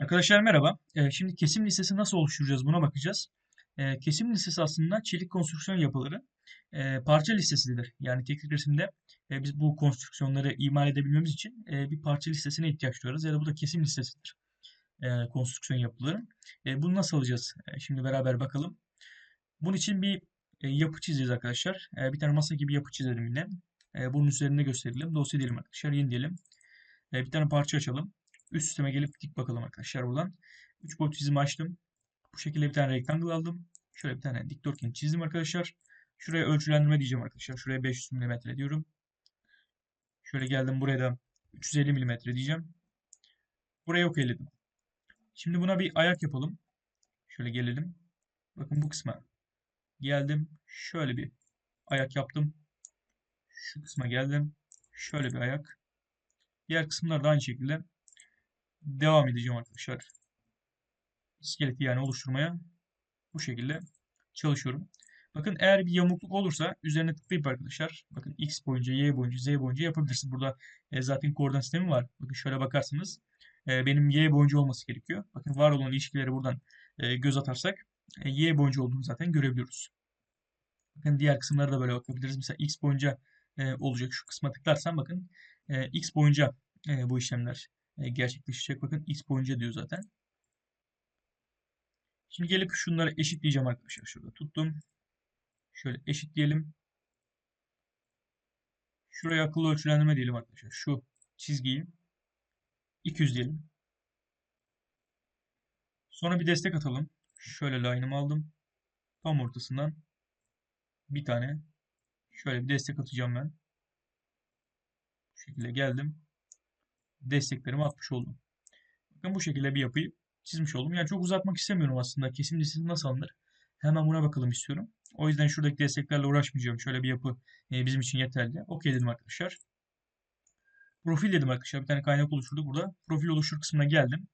Arkadaşlar merhaba. Ee, şimdi kesim listesi nasıl oluşturacağız buna bakacağız. Ee, kesim listesi aslında çelik konstrüksiyon yapıları e, parça listesidir. Yani teknik resimde e, biz bu konstrüksiyonları imal edebilmemiz için e, bir parça listesine ihtiyaç duyarız. Ya da bu da kesim listesidir e, konstrüksiyon yapıları. E, bunu nasıl alacağız? Şimdi beraber bakalım. Bunun için bir yapı çizeceğiz arkadaşlar. Bir tane masa gibi yapı çizelim yine. Bunun üzerinde gösterelim. Dosya diyelim arkadaşlar. Yeni diyelim. Bir tane parça açalım. Üst sisteme gelip dik bakalım arkadaşlar buradan. 3 boyut çizimi açtım. Bu şekilde bir tane rectangle aldım. Şöyle bir tane dikdörtgen çizdim arkadaşlar. Şuraya ölçülendirme diyeceğim arkadaşlar. Şuraya 500 mm diyorum. Şöyle geldim buraya da 350 mm diyeceğim. Buraya yok eledim. Şimdi buna bir ayak yapalım. Şöyle gelelim. Bakın bu kısma geldim. Şöyle bir ayak yaptım. Şu kısma geldim. Şöyle bir ayak. Diğer kısımlar da aynı şekilde devam edeceğim arkadaşlar. İskeleti yani oluşturmaya bu şekilde çalışıyorum. Bakın eğer bir yamukluk olursa üzerine tıklayıp arkadaşlar bakın x boyunca, y boyunca, z boyunca yapabilirsiniz. Burada e, zaten koordinat sistemi var. Bakın şöyle bakarsanız e, benim y boyunca olması gerekiyor. Bakın var olan ilişkileri buradan e, göz atarsak e, y boyunca olduğunu zaten görebiliyoruz. Bakın diğer kısımlara da böyle bakabiliriz. Mesela x boyunca e, olacak. Şu kısma tıklarsam bakın e, x boyunca e, bu işlemler gerçekleşecek. Bakın x boyunca diyor zaten. Şimdi gelip şunları eşitleyeceğim arkadaşlar. Şurada tuttum. Şöyle eşitleyelim. Şuraya akıllı ölçülendirme diyelim arkadaşlar. Şu çizgiyi 200 diyelim. Sonra bir destek atalım. Şöyle line'ımı aldım. Tam ortasından bir tane şöyle bir destek atacağım ben. Bu şekilde geldim. Desteklerimi atmış oldum. Bakın bu şekilde bir yapıyı çizmiş oldum. Yani çok uzatmak istemiyorum aslında. Kesim listesi nasıl alınır? Hemen buna bakalım istiyorum. O yüzden şuradaki desteklerle uğraşmayacağım. Şöyle bir yapı e, bizim için yeterli. Okey dedim arkadaşlar. Profil dedim arkadaşlar. Bir tane kaynak oluşturduk burada. Profil oluştur kısmına geldim.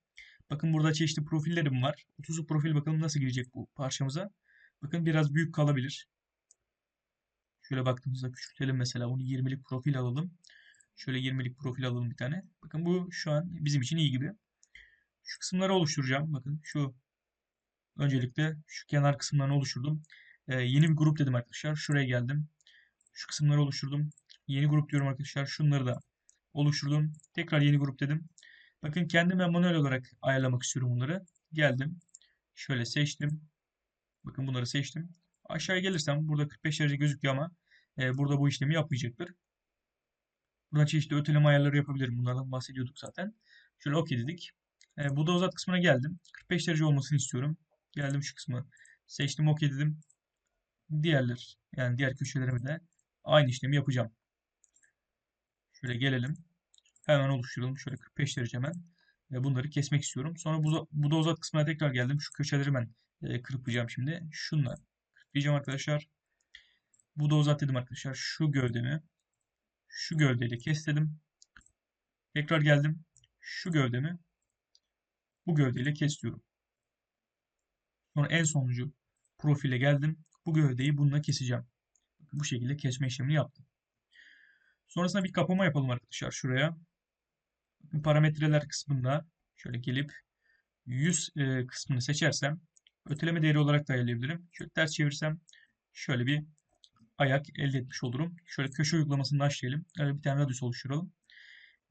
Bakın burada çeşitli profillerim var. 30'luk profil bakalım nasıl girecek bu parçamıza. Bakın biraz büyük kalabilir. Şöyle baktığımızda küçültelim mesela. Bunu 20'lik profil alalım. Şöyle 20'lik profil alalım bir tane. Bakın bu şu an bizim için iyi gibi. Şu kısımları oluşturacağım. Bakın şu öncelikle şu kenar kısımlarını oluşturdum. Ee, yeni bir grup dedim arkadaşlar. Şuraya geldim. Şu kısımları oluşturdum. Yeni grup diyorum arkadaşlar. Şunları da oluşturdum. Tekrar yeni grup dedim. Bakın kendim ben manuel olarak ayarlamak istiyorum bunları. Geldim. Şöyle seçtim. Bakın bunları seçtim. Aşağıya gelirsem burada 45 derece gözüküyor ama e, burada bu işlemi yapmayacaktır. Buradan çeşitli öteleme ayarları yapabilirim. Bunlardan bahsediyorduk zaten. Şöyle OK dedik. E, bu da uzat kısmına geldim. 45 derece olmasını istiyorum. Geldim şu kısmı. Seçtim OK dedim. Diğerler yani diğer köşelerimi de aynı işlemi yapacağım. Şöyle gelelim. Hemen oluşturalım. Şöyle 45 derece hemen. E, bunları kesmek istiyorum. Sonra bu, bu da uzat kısmına tekrar geldim. Şu köşeleri ben e, kırpacağım şimdi. Şunlar. Kırpacağım arkadaşlar. Bu da uzat dedim arkadaşlar. Şu gövdemi şu gövdeyle kes dedim. Tekrar geldim. Şu gövdemi bu gövdeyle kes diyorum. Sonra en sonuncu profile geldim. Bu gövdeyi bununla keseceğim. Bu şekilde kesme işlemini yaptım. Sonrasında bir kapama yapalım arkadaşlar şuraya. Parametreler kısmında şöyle gelip 100 e, kısmını seçersem öteleme değeri olarak da ayarlayabilirim. Şöyle ters çevirsem şöyle bir ayak elde etmiş olurum. Şöyle köşe uygulamasını açlayalım. bir tane radius oluşturalım.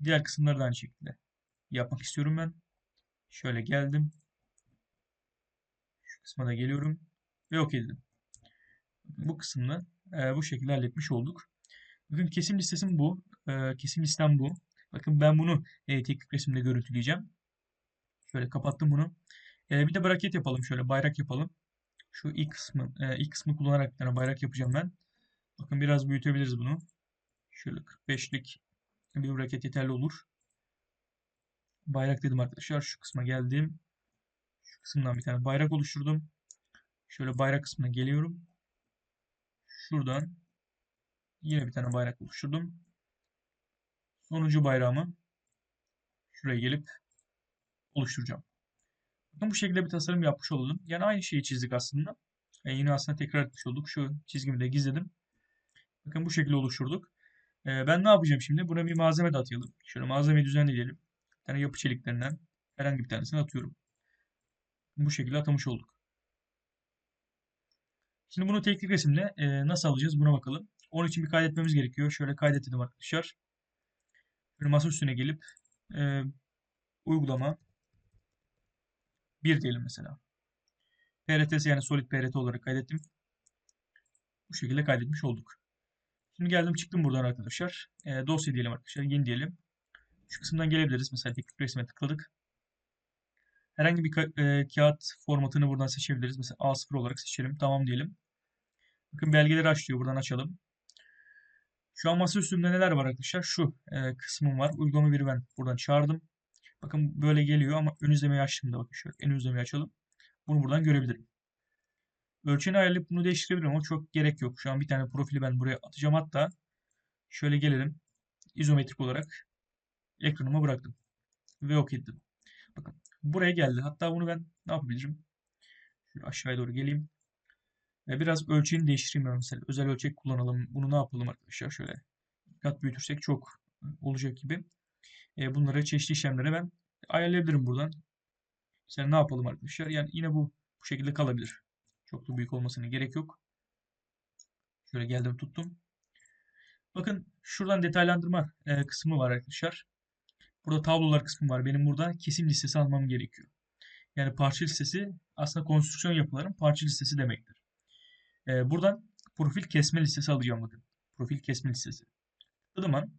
Diğer kısımları da aynı şekilde yapmak istiyorum ben. Şöyle geldim. Şu kısma da geliyorum. Ve OK dedim. Bu kısmını e, bu şekilde halletmiş olduk. Bakın kesim listesim bu. E, kesim listem bu. Bakın ben bunu e, teknik resimde görüntüleyeceğim. Şöyle kapattım bunu. Bir de braket yapalım. Şöyle bayrak yapalım. Şu ilk kısmı, e, ilk kısmı kullanarak bir tane bayrak yapacağım ben. Bakın biraz büyütebiliriz bunu. Şöyle 45'lik bir braket yeterli olur. Bayrak dedim arkadaşlar. Şu kısma geldim. Şu kısımdan bir tane bayrak oluşturdum. Şöyle bayrak kısmına geliyorum. Şuradan yine bir tane bayrak oluşturdum. Sonuncu bayrağımı şuraya gelip oluşturacağım. Bakın bu şekilde bir tasarım yapmış olalım. Yani aynı şeyi çizdik aslında. E yine aslında tekrar etmiş olduk. Şu çizgimi de gizledim. Bakın bu şekilde oluşturduk. Ee, ben ne yapacağım şimdi? Buna bir malzeme de atayalım. Şöyle malzeme düzenleyelim. Bir tane yapı çeliklerinden Herhangi bir tanesini atıyorum. Bu şekilde atamış olduk. Şimdi bunu teknik resimle e, nasıl alacağız buna bakalım. Onun için bir kaydetmemiz gerekiyor. Şöyle kaydedelim arkadaşlar. Bir masa üstüne gelip e, uygulama 1 diyelim mesela. PRT'si yani Solid PRT olarak kaydettim. Bu şekilde kaydetmiş olduk. Şimdi geldim çıktım buradan arkadaşlar. E, dosya diyelim arkadaşlar. Yeni diyelim. Şu kısımdan gelebiliriz. Mesela teknik resme tıkladık. Herhangi bir ka e, kağıt formatını buradan seçebiliriz. Mesela A0 olarak seçelim. Tamam diyelim. Bakın belgeleri açlıyor. Buradan açalım. Şu an masa üstünde neler var arkadaşlar? Şu e, kısmım var. Uygulama 1'i ben buradan çağırdım. Bakın böyle geliyor ama ön izlemeyi açtığımda bakın şöyle en izlemeyi açalım. Bunu buradan görebilirim. Ölçeni ayarlayıp bunu değiştirebilirim ama çok gerek yok. Şu an bir tane profili ben buraya atacağım. Hatta şöyle gelelim. İzometrik olarak ekranıma bıraktım. Ve ok ettim. Bakın buraya geldi. Hatta bunu ben ne yapabilirim? Şöyle aşağıya doğru geleyim. Ve biraz ölçeğini değiştireyim mesela. Özel ölçek kullanalım. Bunu ne yapalım arkadaşlar? Şöyle kat büyütürsek çok olacak gibi. E, bunları çeşitli işlemlere ben ayarlayabilirim buradan. Mesela ne yapalım arkadaşlar? Yani yine bu bu şekilde kalabilir. Çok da büyük olmasına gerek yok. Şöyle geldim tuttum. Bakın şuradan detaylandırma e, kısmı var arkadaşlar. Burada tablolar kısmı var. Benim burada kesim listesi almam gerekiyor. Yani parça listesi aslında konstrüksiyon yapıların parça listesi demektir. E, buradan profil kesme listesi alacağım bakın. Profil kesme listesi. An.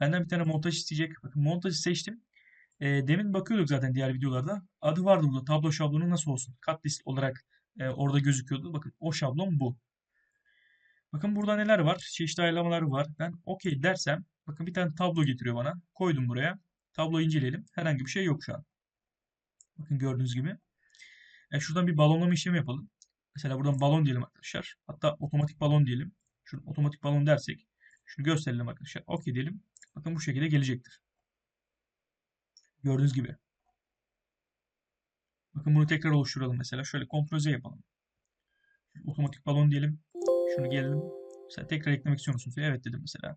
Benden bir tane montaj isteyecek. Bakın montajı seçtim. E, demin bakıyorduk zaten diğer videolarda. Adı vardı burada. Tablo şablonu nasıl olsun? Cut list olarak e, orada gözüküyordu. Bakın o şablon bu. Bakın burada neler var? Çeşitli ayarlamalar var. Ben OK dersem bakın bir tane tablo getiriyor bana. Koydum buraya. Tabloyu inceleyelim. Herhangi bir şey yok şu an. Bakın gördüğünüz gibi. E, şuradan bir balonlama işlemi yapalım. Mesela buradan balon diyelim arkadaşlar. Hatta otomatik balon diyelim. Şunu otomatik balon dersek şunu gösterelim arkadaşlar. OK diyelim. Bakın bu şekilde gelecektir. Gördüğünüz gibi. Bakın bunu tekrar oluşturalım mesela. Şöyle Ctrl Z yapalım. Otomatik balon diyelim. Şunu gelelim. Mesela tekrar eklemek istiyor musunuz? Evet dedim mesela.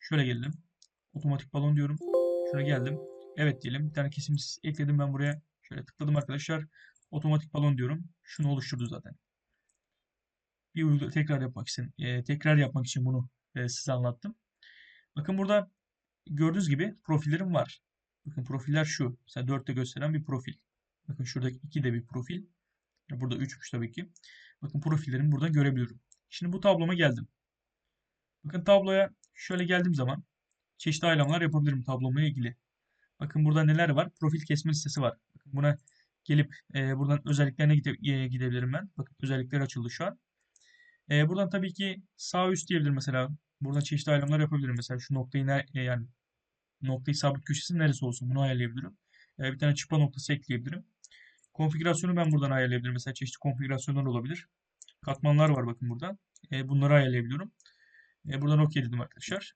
Şöyle gelelim. Otomatik balon diyorum. Şuna geldim. Evet diyelim. Bir tane kesim ekledim ben buraya. Şöyle tıkladım arkadaşlar. Otomatik balon diyorum. Şunu oluşturdu zaten. Bir uygula tekrar yapmak için e, tekrar yapmak için bunu e, size anlattım. Bakın burada gördüğünüz gibi profillerim var. Bakın profiller şu. Mesela 4'te gösteren bir profil. Bakın şuradaki 2 de bir profil. Burada 3'müş tabii ki. Bakın profillerimi burada görebiliyorum. Şimdi bu tabloma geldim. Bakın tabloya şöyle geldiğim zaman çeşitli aylamalar yapabilirim tablomla ilgili. Bakın burada neler var? Profil kesme listesi var. Bakın buna gelip e, buradan özelliklerine gide, e, gidebilirim ben. Bakın özellikler açıldı şu an. E, buradan tabii ki sağ üst diyebilirim mesela. Burada çeşitli aylamalar yapabilirim. Mesela şu noktayı ne, e, yani noktayı sabit köşesi neresi olsun bunu ayarlayabilirim. E, bir tane çıpa noktası ekleyebilirim. Konfigürasyonu ben buradan ayarlayabilirim. Mesela çeşitli konfigürasyonlar olabilir. Katmanlar var bakın burada. E, bunları ayarlayabiliyorum. E, buradan OK dedim arkadaşlar.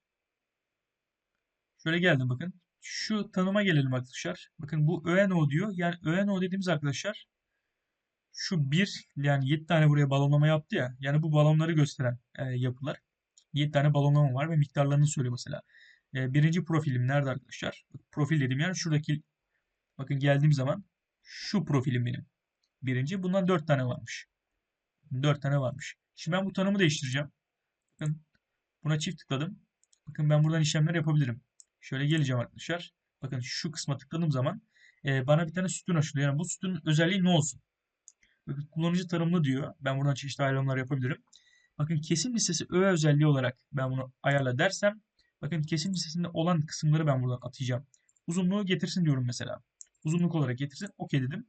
Şöyle geldim bakın. Şu tanıma gelelim arkadaşlar. Bakın bu ÖNO diyor. Yani ÖNO dediğimiz arkadaşlar şu bir yani 7 tane buraya balonlama yaptı ya. Yani bu balonları gösteren e, yapılar. 7 tane balonlama var ve miktarlarını söylüyor mesela. E, birinci profilim nerede arkadaşlar? Profil dedim yani şuradaki bakın geldiğim zaman şu profilim benim. Birinci. Bundan 4 tane varmış. 4 tane varmış. Şimdi ben bu tanımı değiştireceğim. Bakın buna çift tıkladım. Bakın ben buradan işlemler yapabilirim. Şöyle geleceğim arkadaşlar. Bakın şu kısma tıkladığım zaman e, bana bir tane sütun açılıyor. Yani bu sütunun özelliği ne olsun? Bakın kullanıcı tanımlı diyor. Ben buradan çeşitli ayarlamalar yapabilirim. Bakın kesim listesi öğe özelliği olarak ben bunu ayarla dersem bakın kesim listesinde olan kısımları ben buradan atacağım. Uzunluğu getirsin diyorum mesela. Uzunluk olarak getirsin. OK dedim.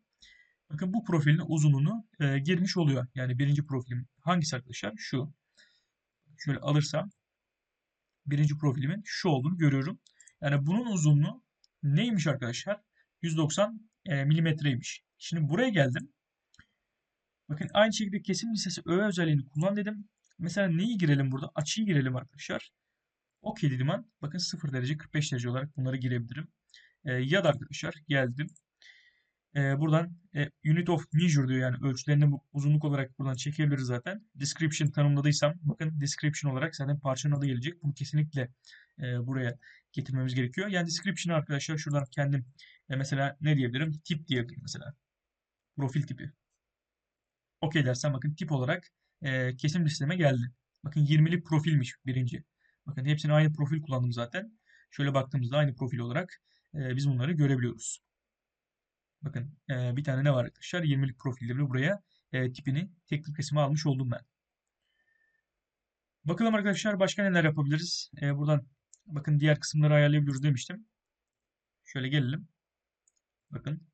Bakın bu profilin uzunluğunu e, girmiş oluyor. Yani birinci profilim hangisi arkadaşlar? Şu. Şöyle alırsam birinci profilimin şu olduğunu görüyorum. Yani bunun uzunluğu neymiş arkadaşlar? 190 e, milimetreymiş. Şimdi buraya geldim. Bakın aynı şekilde kesim listesi öğe özelliğini kullan dedim. Mesela neyi girelim burada? Açıyı girelim arkadaşlar. OK dedim an. Bakın 0 derece 45 derece olarak bunları girebilirim. E, ya da arkadaşlar geldim. E, buradan e, unit of measure diyor yani ölçülerini bu uzunluk olarak buradan çekebiliriz zaten. Description tanımladıysam bakın description olarak zaten parçanın adı gelecek. Bunu kesinlikle e, buraya getirmemiz gerekiyor. Yani description arkadaşlar şuradan kendim E, mesela ne diyebilirim? Tip diyebilirim mesela. Profil tipi. Okey dersem bakın tip olarak e, kesim listeme geldi. Bakın 20'lik profilmiş birinci. Bakın hepsini aynı profil kullandım zaten. Şöyle baktığımızda aynı profil olarak e, biz bunları görebiliyoruz. Bakın e, bir tane ne var arkadaşlar? 20'lik profilde buraya e, tipini teknik resime almış oldum ben. Bakalım arkadaşlar başka neler yapabiliriz? E, buradan bakın diğer kısımları ayarlayabiliyoruz demiştim. Şöyle gelelim. Bakın.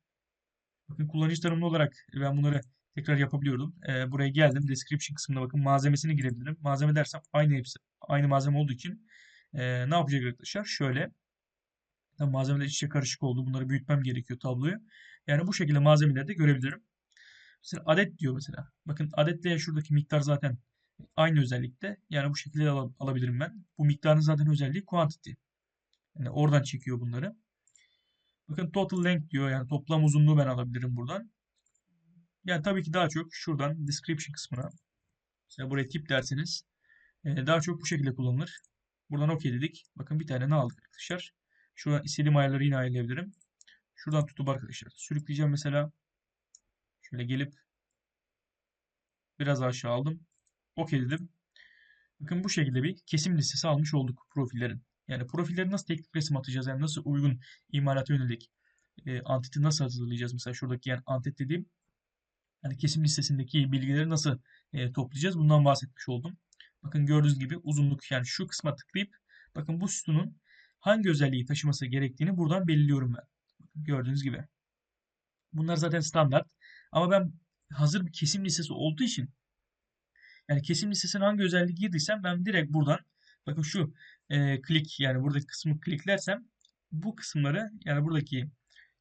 Bakın kullanıcı tanımlı olarak ben bunları tekrar yapabiliyordum. E, buraya geldim. Description kısmına bakın malzemesini girebilirim. Malzeme dersem aynı hepsi aynı malzeme olduğu için e, ne yapacak arkadaşlar? Şöyle Tabii malzemeler iç içe karışık oldu. Bunları büyütmem gerekiyor tabloyu. Yani bu şekilde malzemeleri de görebilirim. Mesela adet diyor mesela. Bakın adetle şuradaki miktar zaten aynı özellikte. Yani bu şekilde al alabilirim ben. Bu miktarın zaten özelliği quantity. Yani oradan çekiyor bunları. Bakın total length diyor. Yani toplam uzunluğu ben alabilirim buradan. Yani tabii ki daha çok şuradan description kısmına mesela buraya tip derseniz daha çok bu şekilde kullanılır. Buradan OK dedik. Bakın bir tane ne aldık arkadaşlar? Şuradan istediğim ayarları yine ayarlayabilirim. Şuradan tutup arkadaşlar sürükleyeceğim mesela. Şöyle gelip biraz aşağı aldım. OK dedim. Bakın bu şekilde bir kesim listesi almış olduk profillerin. Yani profilleri nasıl teknik resim atacağız? Yani nasıl uygun imalata yönelik e, antiti nasıl hazırlayacağız? Mesela şuradaki yani antit dediğim yani kesim listesindeki bilgileri nasıl e, toplayacağız? Bundan bahsetmiş oldum. Bakın gördüğünüz gibi uzunluk yani şu kısma tıklayıp bakın bu sütunun hangi özelliği taşıması gerektiğini buradan belirliyorum ben. Gördüğünüz gibi. Bunlar zaten standart. Ama ben hazır bir kesim listesi olduğu için yani kesim listesine hangi özelliği girdiysem ben direkt buradan bakın şu e, klik yani buradaki kısmı kliklersem bu kısımları yani buradaki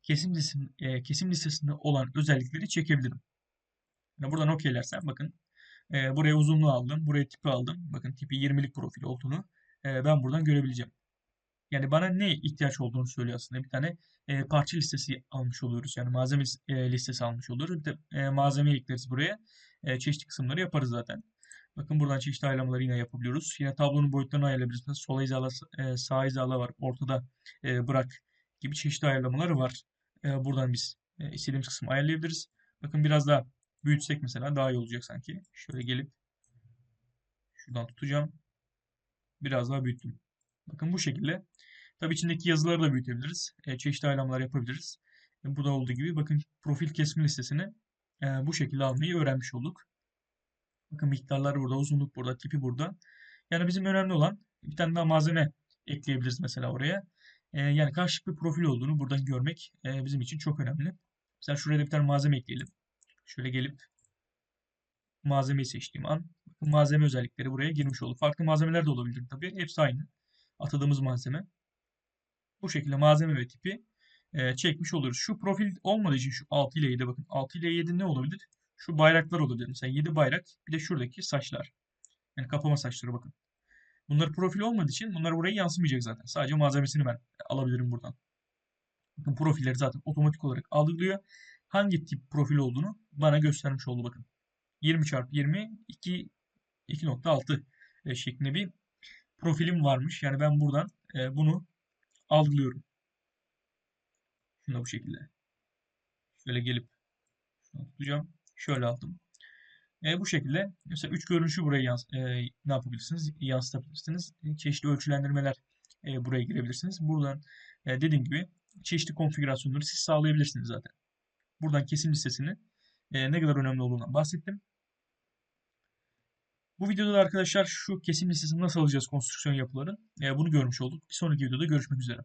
kesim, listesinde, e, kesim listesinde olan özellikleri çekebilirim. Yani buradan okeylersem bakın e, buraya uzunluğu aldım. Buraya tipi aldım. Bakın tipi 20'lik profil olduğunu e, ben buradan görebileceğim. Yani bana ne ihtiyaç olduğunu söylüyor aslında. Bir tane e, parça listesi almış oluyoruz. Yani malzeme e, listesi almış oluyoruz. Bir de e, malzeme ekleriz buraya. E, çeşitli kısımları yaparız zaten. Bakın buradan çeşitli ayarlamaları yine yapabiliyoruz. Yine tablonun boyutlarını ayarlayabilirsiniz. Sol hizala, e, sağ hizala var. Ortada e, bırak gibi çeşitli ayarlamaları var. E, buradan biz e, istediğimiz kısmı ayarlayabiliriz. Bakın biraz daha büyütsek mesela daha iyi olacak sanki. Şöyle gelip şuradan tutacağım. Biraz daha büyüttüm. Bakın bu şekilde Tabii içindeki yazıları da büyütebiliriz. E, çeşitli ayarlamalar yapabiliriz. E, bu da olduğu gibi bakın profil kesme listesini e, bu şekilde almayı öğrenmiş olduk. Bakın miktarlar burada, uzunluk burada, tipi burada. Yani bizim önemli olan bir tane daha malzeme ekleyebiliriz mesela oraya. E, yani karşılık bir profil olduğunu buradan görmek e, bizim için çok önemli. Mesela şuraya da bir tane malzeme ekleyelim. Şöyle gelip malzemeyi seçtiğim an malzeme özellikleri buraya girmiş oldu. Farklı malzemeler de olabilir tabii. Hepsi aynı. Atadığımız malzeme. Bu şekilde malzeme ve tipi e, çekmiş oluruz. Şu profil olmadığı için şu 6 ile 7 bakın. 6 ile 7 ne olabilir? Şu bayraklar olabilir. Mesela 7 bayrak bir de şuradaki saçlar. Yani kapama saçları bakın. Bunlar profil olmadığı için bunlar buraya yansımayacak zaten. Sadece malzemesini ben alabilirim buradan. Bakın profilleri zaten otomatik olarak algılıyor. Hangi tip profil olduğunu bana göstermiş oldu bakın. 20 çarpı 20 2 2.6 e, şeklinde bir profilim varmış. Yani ben buradan e, bunu algılıyorum. Şunu bu şekilde. Şöyle gelip tutacağım. Şöyle aldım. E, bu şekilde mesela üç görünüşü buraya yans e, ne yapabilirsiniz? Yansıtabilirsiniz. E, çeşitli ölçülendirmeler e, buraya girebilirsiniz. Buradan e, dediğim gibi çeşitli konfigürasyonları siz sağlayabilirsiniz zaten. Buradan kesim listesini e, ne kadar önemli olduğundan bahsettim. Bu videoda da arkadaşlar şu kesim listesini nasıl alacağız konstrüksiyon yapıların e, bunu görmüş olduk. Bir sonraki videoda görüşmek üzere.